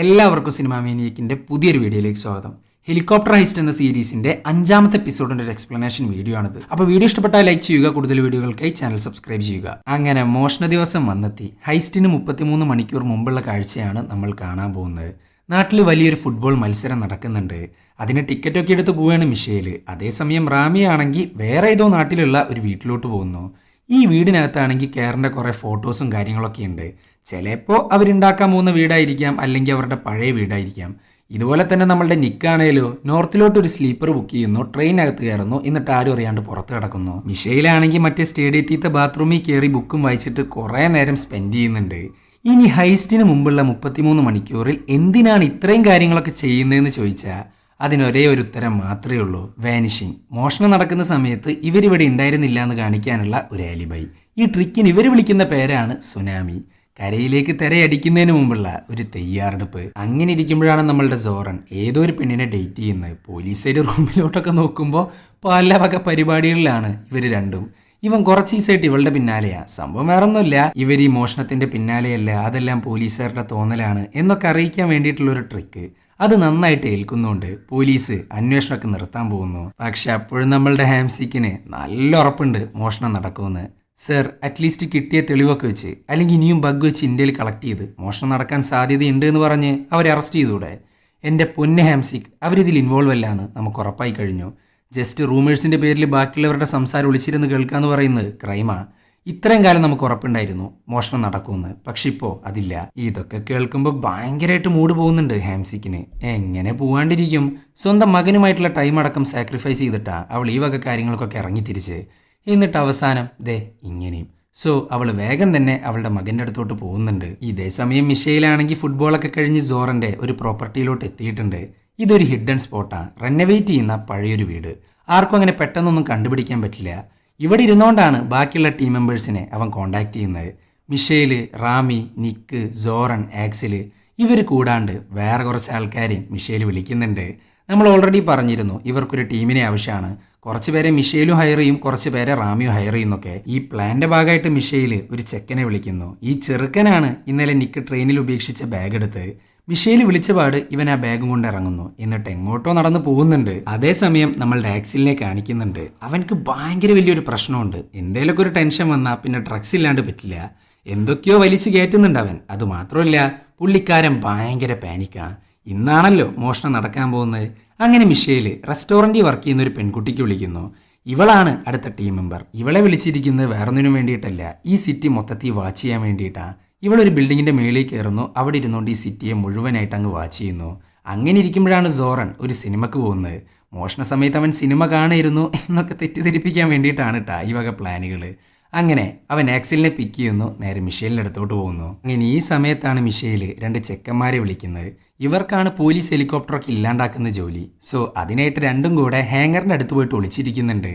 എല്ലാവർക്കും സിനിമാ മേനിയക്കിന്റെ പുതിയൊരു വീഡിയോയിലേക്ക് സ്വാഗതം. ഹെലികോപ്റ്റർ ഹൈസ്റ്റ് എന്ന സീരീസിന്റെ അഞ്ചാമത്തെ എപ്പിസോഡിന്റെ ഒരു എക്സ്പ്ലനേഷൻ വീഡിയോ ആണിത്. അപ്പോൾ വീഡിയോ ഇഷ്ടപ്പെട്ടാൽ ലൈക്ക് ചെയ്യുക കൂടുതൽ വീഡിയോകൾക്കായി ചാനൽ സബ്സ്ക്രൈബ് ചെയ്യുക. അങ്ങനെ മോഷണ ദിവസം വന്നെത്തി. ഹൈസ്റ്റിന് മുപ്പത്തിമൂന്ന് മണിക്കൂർ മുമ്പുള്ള കാഴ്ചയാണ് നമ്മൾ കാണാൻ പോകുന്നത്. നാട്ടിൽ വലിയൊരു ഫുട്ബോൾ മത്സരം നടക്കുന്നുണ്ട്. അതിന് ടിക്കറ്റൊക്കെ എടുത്ത് പോവുകയാണ് മിഷേൽ. അതേസമയം റാമിയാണെങ്കിൽ വേറെ ഏതോ നാട്ടിലുള്ള ഒരു വീട്ടിലോട്ട് പോകുന്നു. ഈ വീടിനകത്താണെങ്കിൽ കയറിന്റെ കുറേ ഫോട്ടോസും കാര്യങ്ങളൊക്കെ ഉണ്ട്. ചിലപ്പോൾ അവരുണ്ടാക്കാൻ പോകുന്ന വീടായിരിക്കാം അല്ലെങ്കിൽ അവരുടെ പഴയ വീടായിരിക്കാം. ഇതുപോലെ തന്നെ നമ്മളുടെ നിക്കാണേലോ നോർത്തിലോട്ട് ഒരു സ്ലീപ്പർ ബുക്ക് ചെയ്യുന്നു ട്രെയിനകത്ത് കയറുന്നു എന്നിട്ട് ആരും അറിയാണ്ട് പുറത്ത് കിടക്കുന്നു. മിഷയിലാണെങ്കിൽ മറ്റേ സ്റ്റേഡിയത്തിലത്തെ ബാത്റൂമിൽ കയറി ബുക്കും വായിച്ചിട്ട് കുറേ നേരം സ്പെൻഡ് ചെയ്യുന്നുണ്ട്. ഇനി ഹൈസ്റ്റിന് മുമ്പുള്ള മുപ്പത്തിമൂന്ന് മണിക്കൂറിൽ എന്തിനാണ് ഇത്രയും കാര്യങ്ങളൊക്കെ ചെയ്യുന്നതെന്ന് ചോദിച്ചാൽ അതിനൊരേ ഒരു ഉത്തരം മാത്രമേ ഉള്ളൂ. വാനിഷിങ് മോഷണം നടക്കുന്ന സമയത്ത് ഇവരിവിടെ ഉണ്ടായിരുന്നില്ല എന്ന് കാണിക്കാനുള്ള ഒരു ആലിബൈ ഈ ട്രിക്കിന് ഇവർ വിളിക്കുന്ന പേരാണ് സുനാമി. കരയിലേക്ക് തിരയടിക്കുന്നതിന് മുമ്പുള്ള ഒരു തയ്യാറെടുപ്പ്. അങ്ങനെ ഇരിക്കുമ്പോഴാണ് നമ്മളുടെ സോറൻ ഏതോ ഒരു പെണ്ണിനെ ഡേറ്റ് ചെയ്യുന്നത്. പോലീസുകാർ റൂമിലോട്ടൊക്കെ നോക്കുമ്പോൾ പല വക പരിപാടികളിലാണ് ഇവർ രണ്ടും. ഇവൻ കുറച്ച് ദിവസമായിട്ട് ഇവളുടെ പിന്നാലെയാ. സംഭവം വേറൊന്നുമില്ല. ഇവർ ഈ മോഷണത്തിന്റെ പിന്നാലെയല്ല. അതെല്ലാം പോലീസുകാരുടെ തോന്നലാണ് എന്നൊക്കെ അറിയിക്കാൻ വേണ്ടിയിട്ടുള്ള ഒരു ട്രിക്ക് അത് നന്നായിട്ട് ഏൽക്കുന്നുണ്ട് പോലീസ് അന്വേഷണമൊക്കെ നിർത്താൻ പോകുന്നു. പക്ഷെ അപ്പോഴും നമ്മളുടെ ഹാംസിക്കിന് നല്ല ഉറപ്പുണ്ട് മോഷണം നടക്കുമെന്ന്. സർ അറ്റ്ലീസ്റ്റ് കിട്ടിയ തെളിവൊക്കെ വെച്ച് അല്ലെങ്കിൽ ഇനിയും ബഗ് വെച്ച് ഇന്ത്യയിൽ കളക്ട് ചെയ്ത് മോഷണം നടക്കാൻ സാധ്യതയുണ്ട് എന്ന് പറഞ്ഞ് അവരെ അറസ്റ്റ് ചെയ്തൂടെ എന്റെ പൊന്നെ ഹാംസിക് അവരിതിൽ ഇൻവോൾവ് അല്ലാന്ന് നമുക്ക് ഉറപ്പായി കഴിഞ്ഞു. ജസ്റ്റ് റൂമേഴ്സിന്റെ പേരിൽ ബാക്കിയുള്ളവരുടെ സംസാരം ഒളിച്ചിരുന്ന് കേൾക്കാന്ന് പറയുന്നത് ക്രൈമാ ഇത്രയും കാലം നമുക്ക് ഉറപ്പുണ്ടായിരുന്നു മോഷണം നടക്കുമെന്ന്. പക്ഷെ ഇപ്പോൾ അതില്ല. ഇതൊക്കെ കേൾക്കുമ്പോൾ ഭയങ്കരമായിട്ട് മൂഡ് പോകുന്നുണ്ട് ഹാംസിക്കിന്. എങ്ങനെ പോവാണ്ടിരിക്കും? സ്വന്തം മകനുമായിട്ടുള്ള ടൈം അടക്കം സാക്രിഫൈസ് ചെയ്തിട്ടാ അവൾ ഈ വക കാര്യങ്ങൾക്കൊക്കെ ഇറങ്ങി തിരിച്ച് എന്നിട്ട് അവസാനം ദേ ഇങ്ങനെയും. സോ അവൾ വേഗം തന്നെ അവളുടെ മകന്റെ അടുത്തോട്ട് പോകുന്നുണ്ട്. ഇതേ സമയം മിഷയിലാണെങ്കിൽ ഫുട്ബോളൊക്കെ കഴിഞ്ഞ് സോറന്റെ ഒരു പ്രോപ്പർട്ടിയിലോട്ട് എത്തിയിട്ടുണ്ട്. ഇതൊരു ഹിഡൻ സ്പോട്ടാണ് റെനവേറ്റ് ചെയ്യുന്ന പഴയൊരു വീട്. ആർക്കും അങ്ങനെ പെട്ടെന്നൊന്നും കണ്ടുപിടിക്കാൻ പറ്റില്ല. ഇവിടെ ഇരുന്നുകൊണ്ടാണ് ബാക്കിയുള്ള ടീം മെമ്പേഴ്സിനെ അവൻ കോണ്ടാക്ട് ചെയ്യുന്നത്. Michel Rami Nick Soren Axel ഇവർ കൂടാണ്ട് വേറെ കുറച്ച് ആൾക്കാരെയും മിഷേൽ വിളിക്കുന്നുണ്ട്. നമ്മൾ ഓൾറെഡി പറഞ്ഞിരുന്നു ഇവർക്കൊരു ടീമിനെ ആവശ്യമാണ്. കുറച്ച് പേരെ മിഷേലും ഹയർ ചെയ്യും കുറച്ച് പേരെ റാമിയും ഹയർ ചെയ്യുന്നൊക്കെ ഈ പ്ലാന്റെ ഭാഗമായിട്ട് മിഷേൽ ഒരു ചെക്കനെ വിളിക്കുന്നു. ഈ ചെറുക്കനാണ് ഇന്നലെ നിക്ക് ട്രെയിനിൽ ഉപേക്ഷിച്ച ബാഗ് എടുത്ത് മിഷേൽ വിളിച്ചപാട് ഇവൻ ആ ബാഗും കൊണ്ട് ഇറങ്ങുന്നു. എന്നിട്ട് എങ്ങോട്ടോ നടന്നു പോകുന്നുണ്ട്. അതേസമയം നമ്മൾ ഡാക്സിലിനെ കാണിക്കുന്നുണ്ട്. അവൻക്ക് ഭയങ്കര വലിയൊരു പ്രശ്നമുണ്ട്. എന്തേലൊക്കെ ഒരു ടെൻഷൻ വന്നാൽ പിന്നെ ഡ്രഗ്സ് ഇല്ലാണ്ട് പറ്റില്ല. എന്തൊക്കെയോ വലിച്ചു കയറ്റുന്നുണ്ട് അവൻ. അത് മാത്രമല്ല പുള്ളിക്കാരൻ ഭയങ്കര പാനിക്കാ ഇന്നാണല്ലോ മോഷണം നടക്കാൻ പോകുന്നത്. അങ്ങനെ മിഷേൽ റെസ്റ്റോറന്റിൽ വർക്ക് ചെയ്യുന്ന ഒരു പെൺകുട്ടിക്ക് വിളിക്കുന്നു. ഇവളാണ് അടുത്ത ടീം മെമ്പർ. ഇവളെ വിളിച്ചിരിക്കുന്നത് വേറൊന്നിനും വേണ്ടിയിട്ടല്ല. ഈ സിറ്റി മൊത്തത്തിൽ വാച്ച് ചെയ്യാൻ വേണ്ടിയിട്ടാണ് ഇവളൊരു ബിൽഡിങ്ങിന്റെ മേളിൽ കയറുന്നു. അവിടെ ഇരുന്നുകൊണ്ട് ഈ സിറ്റിയെ മുഴുവനായിട്ട് അങ്ങ് വാച്ച് ചെയ്യുന്നു. അങ്ങനെ ഇരിക്കുമ്പോഴാണ് സോറൻ ഒരു സിനിമക്ക് പോകുന്നത്. മോഷണ സമയത്ത് അവൻ സിനിമ കാണായിരുന്നു എന്നൊക്കെ തെറ്റിദ്ധരിപ്പിക്കാൻ വേണ്ടിയിട്ടാണ് കേട്ടോ ഈ വക പ്ലാനുകൾ അങ്ങനെ അവൻ ആക്സിലിനെ പിക്ക് ചെയ്യുന്നു. നേരെ മിഷേലിന്റെ അടുത്തോട്ട് പോകുന്നു. അങ്ങനെ ഈ സമയത്താണ് മിഷേൽ രണ്ട് ചെക്കന്മാരെ വിളിക്കുന്നത്. ഇവർക്കാണ് പോലീസ് ഹെലികോപ്റ്ററൊക്കെ ഇല്ലാണ്ടാക്കുന്ന ജോലി. സോ അതിനായിട്ട് രണ്ടും കൂടെ ഹാങ്ങറിന്റെ അടുത്ത് പോയിട്ട് ഒളിച്ചിരിക്കുന്നുണ്ട്.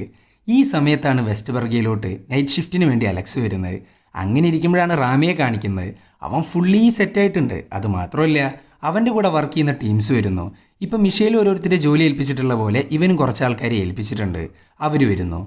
ഈ സമയത്താണ് വെസ്റ്റ് ബർഗയിലോട്ട് നൈറ്റ് ഷിഫ്റ്റിന് വേണ്ടി അലക്സ് വരുന്നത്. അങ്ങനെ ഇരിക്കുമ്പോഴാണ് റാമിയെ കാണിക്കുന്നത്. അവൻ ഫുള്ളി സെറ്റായിട്ടുണ്ട് അത് മാത്രമല്ല അവന്റെ കൂടെ വർക്ക് ചെയ്യുന്ന ടീംസ് വരുന്നു. ഇപ്പം മിഷേൽ ഓരോരുത്തരെ ജോലി ഏൽപ്പിച്ചിട്ടുള്ള പോലെ ഇവനും കുറച്ച് ആൾക്കാരെ ഏൽപ്പിച്ചിട്ടുണ്ട്. അവർ വരുന്നു.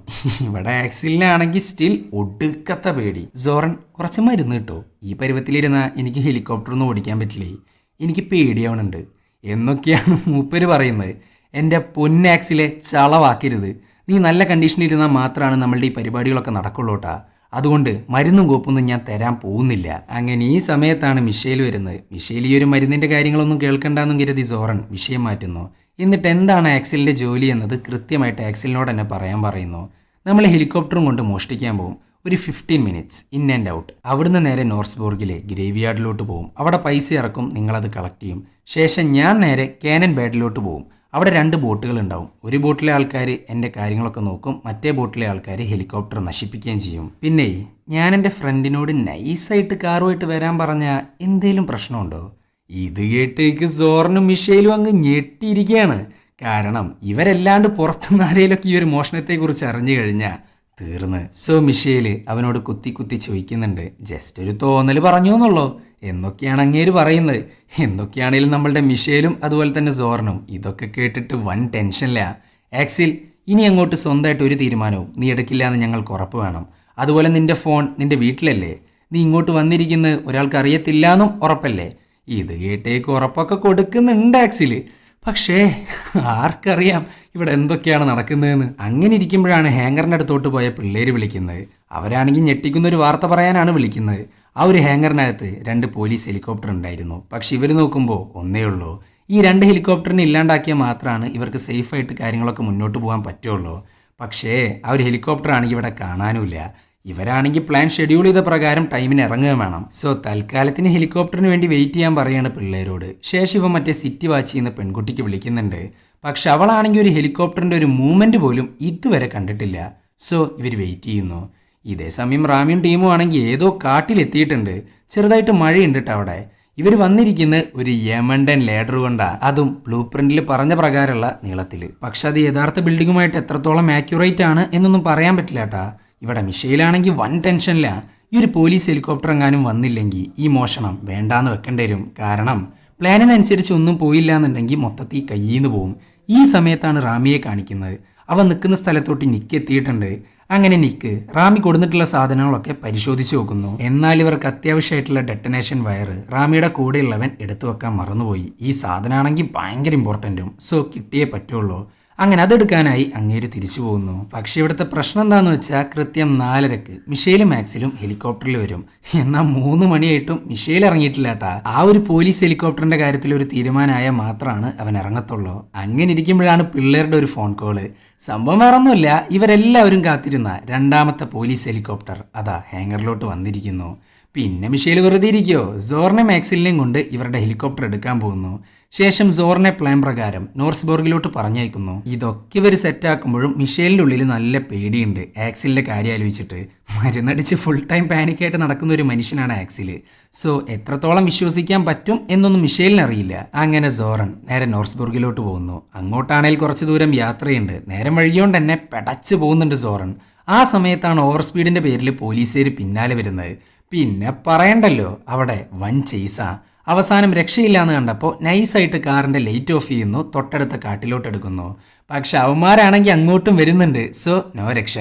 ഇവിടെ ആക്സിലിനാണെങ്കിൽ സ്റ്റിൽ ഒടുക്കത്ത പേടി. സോറൻ കുറച്ച് മരുന്ന് കിട്ടോ? ഈ പരുവത്തിലിരുന്ന എനിക്ക് ഹെലികോപ്റ്റർ ഒന്നും ഓടിക്കാൻ പറ്റില്ലേ? എനിക്ക് പേടിയാവണുണ്ട്. എന്നൊക്കെയാണ് മൂപ്പര് പറയുന്നത്. എന്റെ പൊന്നാക്സിലെ ചളവാക്കരുത്. നീ നല്ല കണ്ടീഷനിൽ കണ്ടീഷനിലിരുന്നാൽ മാത്രമാണ് നമ്മളുടെ ഈ പരിപാടികളൊക്കെ നടക്കുള്ളൂ കേട്ടാ അതുകൊണ്ട് മരുന്നും കോപ്പൊന്നും ഞാൻ തരാൻ പോകുന്നില്ല. അങ്ങനെ ഈ സമയത്താണ് മിഷേൽ വരുന്നത്. മിഷേൽ ഈ ഒരു മരുന്നിന്റെ കാര്യങ്ങളൊന്നും കേൾക്കണ്ടെന്നും കരുതി സോറൻ വിഷയം മാറ്റുന്നു. എന്നിട്ട് എന്താണ് ആക്സിലിന്റെ ജോലി എന്നത് കൃത്യമായിട്ട് ആക്സിലിനോട് തന്നെ പറയാൻ പറയുന്നു. നമ്മൾ ഹെലികോപ്റ്ററും കൊണ്ട് മോഷ്ടിക്കാൻ പോകും. ഒരു fifteen minutes in and out അവിടുന്ന് നേരെ നോർസ്ബോർഗിലെ ഗ്രേവ് യാർഡിലോട്ട് പോകും അവിടെ പൈസ ഇറക്കും നിങ്ങളത് കളക്ട് ചെയ്യും. ശേഷം ഞാൻ നേരെ കാനൻ ബാഡിലോട്ട് പോകും അവിടെ രണ്ട് ബോട്ടുകൾ ഉണ്ടാവും. ഒരു ബോട്ടിലെ ആൾക്കാർ എന്റെ കാര്യങ്ങളൊക്കെ നോക്കും മറ്റേ ബോട്ടിലെ ആൾക്കാർ ഹെലികോപ്റ്റർ നശിപ്പിക്കുകയും ചെയ്യും. പിന്നെ ഞാൻ എന്റെ ഫ്രണ്ടിനോട് നൈസായിട്ട് കാറുമായിട്ട് വരാൻ പറഞ്ഞാൽ എന്തേലും പ്രശ്നമുണ്ടോ? ഇത് കേട്ടേക്ക് സോറിനും മിഷേലും അങ്ങ് ഞെട്ടിയിരിക്കുകയാണ്. കാരണം ഇവരെല്ലാണ്ട് പുറത്തുനിന്ന് ആരെയിലൊക്കെ ഈ ഒരു മോഷണത്തെക്കുറിച്ച് അറിഞ്ഞു കഴിഞ്ഞാൽ തീർന്ന്. സോ മിഷേൽ അവനോട് കുത്തി കുത്തി ചോദിക്കുന്നുണ്ട് ജസ്റ്റ് ഒരു തോന്നൽ പറഞ്ഞു എന്നുള്ളൂ. എന്നൊക്കെയാണ് അങ്ങേര് പറയുന്നത്. എന്തൊക്കെയാണെങ്കിലും നമ്മളുടെ മിഷേലും അതുപോലെ തന്നെ സോറിനും ഇതൊക്കെ കേട്ടിട്ട് വൻ ടെൻഷനില്ല ആക്സിൽ ഇനി അങ്ങോട്ട് സ്വന്തമായിട്ട് ഒരു തീരുമാനവും നീ എടുക്കില്ല എന്ന് ഞങ്ങൾക്ക് ഉറപ്പ് വേണം. അതുപോലെ നിന്റെ ഫോൺ നിന്റെ വീട്ടിലല്ലേ? നീ ഇങ്ങോട്ട് വന്നിരിക്കുന്നത് ഒരാൾക്ക് അറിയത്തില്ല എന്നും ഉറപ്പല്ലേ? ഇത് കേട്ടേക്ക് ഉറപ്പൊക്കെ കൊടുക്കുന്നുണ്ട് ആക്സിൽ. പക്ഷേ ആർക്കറിയാം ഇവിടെ എന്തൊക്കെയാണ് നടക്കുന്നതെന്ന്. അങ്ങനെ ഇരിക്കുമ്പോഴാണ് ഹാങ്കറിന്റെ അടുത്തോട്ട് പോയ പിള്ളേർ വിളിക്കുന്നത്. അവരാണെങ്കിൽ ഞെട്ടിക്കുന്ന ഒരു വാർത്ത പറയാനാണ് വിളിക്കുന്നത്. ആ ഒരു ഹാങ്കറിനകത്ത് രണ്ട് പോലീസ് ഹെലികോപ്റ്റർ ഉണ്ടായിരുന്നു. പക്ഷെ ഇവർ നോക്കുമ്പോൾ ഒന്നേ ഉള്ളൂ. ഈ രണ്ട് ഹെലികോപ്റ്ററിനെ ഇല്ലാണ്ടാക്കിയാൽ മാത്രമാണ് ഇവർക്ക് സേഫായിട്ട് കാര്യങ്ങളൊക്കെ മുന്നോട്ട് പോകാൻ പറ്റുള്ളൂ. പക്ഷേ ആ ഒരു ഹെലികോപ്റ്റർ ആണെങ്കിൽ ഇവിടെ കാണാനുമില്ല. ഇവരാണെങ്കിൽ പ്ലാൻ ഷെഡ്യൂൾ ചെയ്ത പ്രകാരം ടൈമിന് ഇറങ്ങുകയും വേണം. സോ തൽക്കാലത്തിന് ഹെലികോപ്റ്ററിന് വേണ്ടി വെയിറ്റ് ചെയ്യാൻ പറയാണ് പിള്ളേരോട്. ശേഷം ഇവ മറ്റേ സിറ്റി വാച്ച് ചെയ്യുന്ന പെൺകുട്ടിക്ക് വിളിക്കുന്നുണ്ട്. പക്ഷെ അവളാണെങ്കിൽ ഒരു ഹെലികോപ്റ്ററിന്റെ ഒരു മൂവ്മെന്റ് പോലും ഇതുവരെ കണ്ടിട്ടില്ല. സോ ഇവർ വെയിറ്റ് ചെയ്യുന്നു. ഇതേ സമയം റാമിയും ടീമും ആണെങ്കിൽ ഏതോ കാട്ടിലെത്തിയിട്ടുണ്ട്. ചെറുതായിട്ട് മഴയുണ്ട് കേട്ടോ അവിടെ. ഇവർ വന്നിരിക്കുന്ന ഒരു യമണ്ടൻ ലേഡർ കൊണ്ടാണ് അതും ബ്ലൂ പ്രിന്റിൽ പറഞ്ഞ പ്രകാരമുള്ള നീളത്തിൽ പക്ഷെ അത് യഥാർത്ഥ ബിൽഡിങ്ങുമായിട്ട് എത്രത്തോളം ആക്യുറേറ്റ് ആണ് എന്നൊന്നും പറയാൻ പറ്റില്ല കേട്ടാ ഇവിടെ മിഷയിലാണെങ്കിൽ വൺ ടെൻഷനില്ല ഈ ഒരു പോലീസ് ഹെലികോപ്റ്റർ എങ്ങാനും വന്നില്ലെങ്കിൽ ഈ മോഷണം വേണ്ടാന്ന് വെക്കേണ്ടി വരും. കാരണം പ്ലാനിനനുസരിച്ച് ഒന്നും പോയില്ല എന്നുണ്ടെങ്കിൽ മൊത്തത്തിൽ കയ്യിൽ നിന്ന് പോവും. ഈ സമയത്താണ് റാമിയെ കാണിക്കുന്നത്. അവൻ നിൽക്കുന്ന സ്ഥലത്തോട്ട് നിക്ക് എത്തിയിട്ടുണ്ട്. അങ്ങനെ നിക്ക് റാമി കൊടുത്തിട്ടുള്ള സാധനങ്ങളൊക്കെ പരിശോധിച്ച് നോക്കുന്നു. എന്നാൽ ഇവർക്ക് അത്യാവശ്യമായിട്ടുള്ള ഡെറ്റനേഷൻ വയർ റാമിയുടെ കൂടെയുള്ളവൻ എടുത്തു വെക്കാൻ മറന്നുപോയി. ഈ സാധനമാണെങ്കിൽ ഭയങ്കര ഇമ്പോർട്ടന്റും സോ കിട്ടിയേ പറ്റുള്ളൂ. അങ്ങനെ അതെടുക്കാനായി അങ്ങേര് തിരിച്ചു പോകുന്നു. പക്ഷെ ഇവിടുത്തെ പ്രശ്നം എന്താന്ന് വെച്ചാൽ കൃത്യം നാലരക്ക് മിഷേലും മാക്സിലും ഹെലികോപ്റ്ററിൽ വരും. എന്നാൽ മൂന്ന് മണിയായിട്ടും മിഷേൽ ഇറങ്ങിയിട്ടില്ല കേട്ടാ ആ ഒരു പോലീസ് ഹെലികോപ്റ്ററിന്റെ കാര്യത്തിൽ ഒരു തീരുമാനമായ മാത്രമാണ് അവൻ ഇറങ്ങത്തുള്ളൂ. അങ്ങനെ ഇരിക്കുമ്പോഴാണ് പിള്ളേരുടെ ഒരു ഫോൺ കോൾ. സംഭവം വേറൊന്നുമില്ല. ഇവരെല്ലാവരും കാത്തിരുന്ന രണ്ടാമത്തെ പോലീസ് ഹെലികോപ്റ്റർ അതാ ഹാങ്ങറിലോട്ട് വന്നിരിക്കുന്നു. പിന്നെ മിഷേൽ വെറുതെ ഇരിക്കോ സോറിനെ മാക്സിലിനെയും കൊണ്ട് ഇവരുടെ ഹെലികോപ്റ്റർ എടുക്കാൻ പോകുന്നു. ശേഷം സോറിനെ പ്ലാൻ പ്രകാരം നോർസ്ബോർഗിലോട്ട് പറഞ്ഞയക്കുന്നു. ഇതൊക്കെ ഇവർ സെറ്റാക്കുമ്പോഴും മിഷേലിന്റെ ഉള്ളിൽ നല്ല പേടിയുണ്ട്. ആക്സിലിന്റെ കാര്യം ആലോചിച്ചിട്ട്. മരുന്നടിച്ച് ഫുൾ ടൈം പാനിക്കായിട്ട് നടക്കുന്ന ഒരു മനുഷ്യനാണ് ആക്സിൽ സോ എത്രത്തോളം വിശ്വസിക്കാൻ പറ്റും എന്നൊന്നും മിഷേലിന് അറിയില്ല. അങ്ങനെ സോറൻ നേരെ നോർസ്ബോർഗിലോട്ട് പോകുന്നു. അങ്ങോട്ടാണേൽ കുറച്ച് ദൂരം യാത്രയുണ്ട്. നേരം വഴിയോണ്ട് തന്നെ പെടച്ചു പോകുന്നുണ്ട് സോറൻ. ആ സമയത്താണ് ഓവർ സ്പീഡിന്റെ പേരിൽ പോലീസുകാർ പിന്നാലെ വരുന്നത്. പിന്നെ പറയണ്ടല്ലോ അവിടെ വൻ ചെയ്സ അവസാനം രക്ഷയില്ലാന്ന് കണ്ടപ്പോൾ നൈസായിട്ട് കാറിന്റെ ലൈറ്റ് ഓഫ് ചെയ്യുന്നു തൊട്ടടുത്ത കാട്ടിലോട്ട് എടുക്കുന്നു. പക്ഷെ അവന്മാരാണെങ്കിൽ അങ്ങോട്ടും വരുന്നുണ്ട്. സോ നോ രക്ഷ.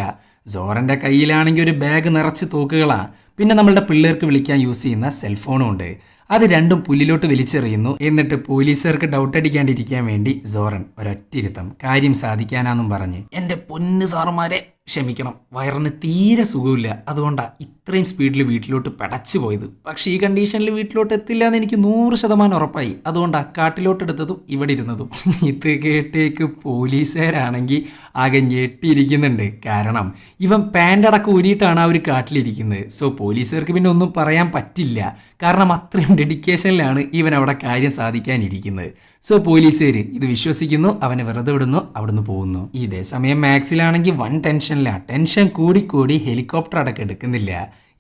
സോറന്റെ കയ്യിലാണെങ്കിൽ ഒരു ബാഗ് നിറച്ച് തോക്കുകളാ. പിന്നെ നമ്മളുടെ പിള്ളേർക്ക് വിളിക്കാൻ യൂസ് ചെയ്യുന്ന സെൽഫോണും ഉണ്ട്. അത് രണ്ടും പുല്ലിലോട്ട് വലിച്ചെറിയുന്നു. എന്നിട്ട് പോലീസുകാർക്ക് ഡൗട്ട് അടിക്കാണ്ടിരിക്കാൻ വേണ്ടി സോറൻ ഒരൊറ്റിരുത്തം കാര്യം സാധിക്കാനാന്നും പറഞ്ഞ്. എന്റെ പൊന്ന് സാറുമാരെ ക്ഷമിക്കണം. വയറിന് തീരെ സുഖമില്ല. അതുകൊണ്ടാണ് ഇത്രയും സ്പീഡിൽ വീട്ടിലോട്ട് പടച്ചു പോയത്. പക്ഷേ ഈ കണ്ടീഷനിൽ വീട്ടിലോട്ട് എത്തില്ല എന്ന് എനിക്ക് നൂറ് ശതമാനം ഉറപ്പായി. അതുകൊണ്ടാണ് കാട്ടിലോട്ട് എടുത്തതും ഇവിടെ ഇരുന്നതും. ഇത് കേട്ടേക്ക് പോലീസുകാരാണെങ്കിൽ ആകെ ഞെട്ടിയിരിക്കുന്നുണ്ട്. കാരണം ഇവൻ പാന്റ് അടക്കം ഊരിയിട്ടാണ് ആ ഒരു കാട്ടിലിരിക്കുന്നത്. സോ പോലീസുകാർക്ക് പിന്നെ ഒന്നും പറയാൻ പറ്റില്ല. കാരണം അത്രയും ഡെഡിക്കേഷനിലാണ് ഇവൻ അവിടെ കാര്യം സാധിക്കാനിരിക്കുന്നത്. സോ പോലീസുകാർ ഇത് വിശ്വസിക്കുന്നു അവനെ വെറുതെ വിടുന്നു അവിടുന്ന് പോകുന്നു. ഇതേ സമയം മാക്സിലാണെങ്കിൽ വൺ ടെൻഷനിലാണ് ടെൻഷൻ കൂടിക്കൂടി ഹെലികോപ്റ്റർ അടക്കം എടുക്കുന്നില്ല.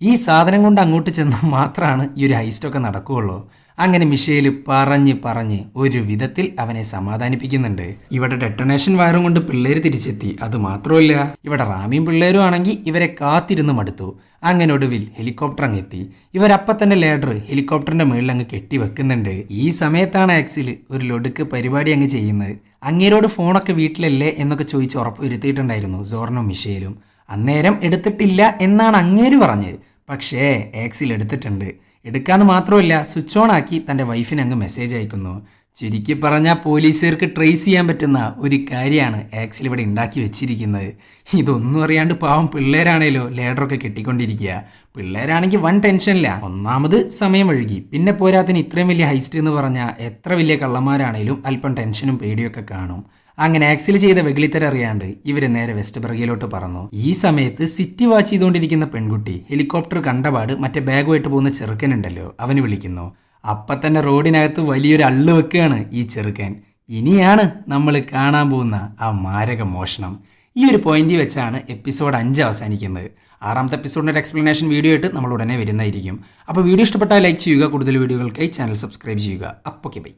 ഈ സാധനം കൊണ്ട് അങ്ങോട്ട് ചെന്നാൽ മാത്രമാണ് ഈ ഒരു ഹൈസ്റ്റൊക്കെ നടക്കുകയുള്ളൂ. അങ്ങനെ മിഷേൽ പറഞ്ഞ് പറഞ്ഞ് ഒരു വിധത്തിൽ അവനെ സമാധാനിപ്പിക്കുന്നുണ്ട്. ഇവിടെ ഡെട്ടണേഷൻ വയറും കൊണ്ട് പിള്ളേര് തിരിച്ചെത്തി. അത് മാത്രമല്ല ഇവിടെ റാമിയും പിള്ളേരും ആണെങ്കിൽ ഇവരെ കാത്തിരുന്ന് മടുത്തു. അങ്ങനെ ഒടുവിൽ ഹെലികോപ്റ്റർ അങ്ങ് എത്തി. ഇവരപ്പം തന്നെ ലേഡർ ഹെലികോപ്റ്ററിന്റെ മുകളിൽ അങ്ങ് കെട്ടി വെക്കുന്നുണ്ട്. ഈ സമയത്താണ് ആക്സിൽ ഒരു ലൊടുക്ക് പരിപാടി അങ്ങ് ചെയ്യുന്നത്. അങ്ങേരോട് ഫോണൊക്കെ വീട്ടിലല്ലേ എന്നൊക്കെ ചോദിച്ച് ഉറപ്പ് വരുത്തിയിട്ടുണ്ടായിരുന്നു സോർണോ മിഷേലും. അന്നേരം എടുത്തിട്ടില്ല എന്നാണ് അങ്ങേര് പറഞ്ഞത്. പക്ഷേ ആക്സിൽ എടുത്തിട്ടുണ്ട്. എടുക്കാന്ന് മാത്രമല്ല സ്വിച്ച് ഓൺ ആക്കി തന്റെ വൈഫിന് അങ്ങ് മെസ്സേജ് അയക്കുന്നു. ചുരുക്കി പറഞ്ഞാൽ പോലീസുകാർക്ക് ട്രേസ് ചെയ്യാൻ പറ്റുന്ന ഒരു കാര്യമാണ് ആക്സിൽ ഇവിടെ ഉണ്ടാക്കി വെച്ചിരിക്കുന്നത്. ഇതൊന്നും അറിയാണ്ട് പാവം പിള്ളേരാണേലോ ലേഡറൊക്കെ കെട്ടിക്കൊണ്ടിരിക്കുക. പിള്ളേരാണെങ്കിൽ വൺ ടെൻഷനില്ല ഒന്നാമത് സമയം വഴുകി പിന്നെ പോരാത്തിന് ഇത്രയും വലിയ ഹൈസ്റ്റ് എന്ന് പറഞ്ഞാൽ എത്ര വലിയ കള്ളന്മാരാണേലും അല്പം ടെൻഷനും പേടിയൊക്കെ കാണും. അങ്ങനെ ആക്സിൽ ചെയ്ത വെഗിളിത്തര അറിയാണ്ട് ഇവർ നേരെ വെസ്റ്റ് ബർഗയിലോട്ട് പറന്നു. ഈ സമയത്ത് സിറ്റി വാച്ച് ചെയ്തുകൊണ്ടിരിക്കുന്ന പെൺകുട്ടി ഹെലികോപ്റ്റർ കണ്ടപാട് മറ്റേ ബാഗുമായിട്ട് പോകുന്ന ചെറുക്കനുണ്ടല്ലോ അവന് വിളിക്കുന്നു. അപ്പൊ തന്നെ റോഡിനകത്ത് വലിയൊരു അള്ളു വെക്കുകയാണ് ഈ ചെറുക്കൻ. ഇനിയാണ് നമ്മൾ കാണാൻ പോകുന്ന ആ മാരക മോഷണം. ഈ ഒരു പോയിന്റിൽ വെച്ചാണ് എപ്പിസോഡ് അഞ്ച് അവസാനിക്കുന്നത്. ആറാമത്തെ എപ്പിസോഡിന്റെ ഒരു എക്സ്പ്ലനേഷൻ വീഡിയോ ആയിട്ട് നമ്മൾ ഉടനെ വരുന്നതായിരിക്കും. അപ്പോൾ വീഡിയോ ഇഷ്ടപ്പെട്ടാൽ ലൈക്ക് ചെയ്യുക കൂടുതൽ വീഡിയോകൾക്കായി ചാനൽ സബ്സ്ക്രൈബ് ചെയ്യുക. അപ്പോൾ ബൈ